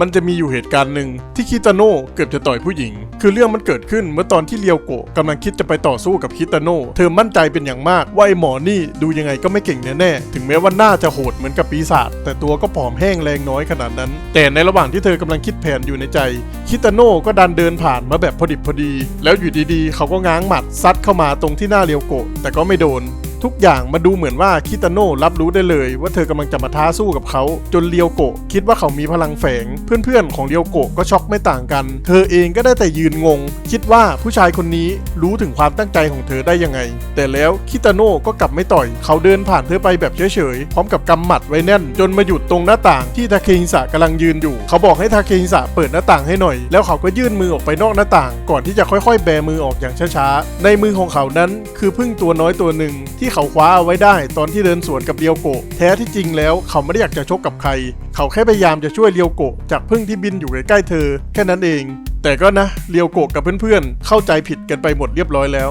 มันจะมีอยู่เหตุการณ์หนึ่งที่คิตาโน่เกือบจะต่อยผู้หญิง คือเรื่องมันเกิดขึ้นเมื่อตอนที่เลียวโกะกำลังคิดจะไปต่อสู้กับคิตาโน่เธอมั่นใจเป็นอย่างมากว่าไอ้หมอนี่ดูยังไงก็ไม่เก่งแน่ๆถึงแม้ว่าหน้าจะโหดเหมือนกับปีศาจแต่ตัวก็ผอมแห้งแรงน้อยขนาดนั้น แต่ในระหว่างที่เธอกำลังคิดแผนอยู่ในใจ คิตาโน่ก็ดันเดินผ่านมาแบบพอดิบพอดี แล้วอยู่ดีๆ เขาก็ง้างหมัดซัดเข้ามาตรงที่หน้าเลียวโกะแต่ก็ไม่โดน ทุกอย่างมาดูเหมือนว่าคิตาโน่รับรู้ได้เลยว่าเธอกำลังจะมาท้าสู้กับเขาจนเลียวโกะคิดว่าเขามีพลังแฝง เพื่อนๆของเลียวโกะก็ช็อกไม่ต่างกัน เธอเองก็ได้แต่ยืนงง คิดว่าผู้ชายคนนี้รู้ถึงความตั้งใจของเธอได้ยังไง แต่แล้วคิตาโน่ก็กลับไม่ต่อย เขาเดินผ่านเธอไปแบบเฉยๆพร้อมกับกำหมัดไว้แน่น จนมาหยุดตรงหน้าต่างที่ทาเคฮิสะกำลังยืนอยู่ เขาบอกให้ทาเคฮิสะเปิดหน้าต่างให้หน่อย แล้วเขาก็ยื่นมือออกไปนอกหน้าต่าง ก่อนที่จะค่อยๆ แบมือออกอย่างช้าๆในมือของเขานั้นคือพึ่งตัวน้อยตัวหนึ่งที่เขาคว้าเอาไว้ได้ตอนที่เดินสวนกับเรียวโกะแท้ที่จริงแล้วเขาไม่ได้อยากจะชกกับใคร เขาแค่พยายามจะช่วยเรียวโกะจากพึ่งที่บินอยู่ใกล้ๆเธอ แค่นั้นเอง แต่ก็นะเรียวโกะกับเพื่อนๆเข้าใจผิดกันไปหมดเรียบร้อยแล้ว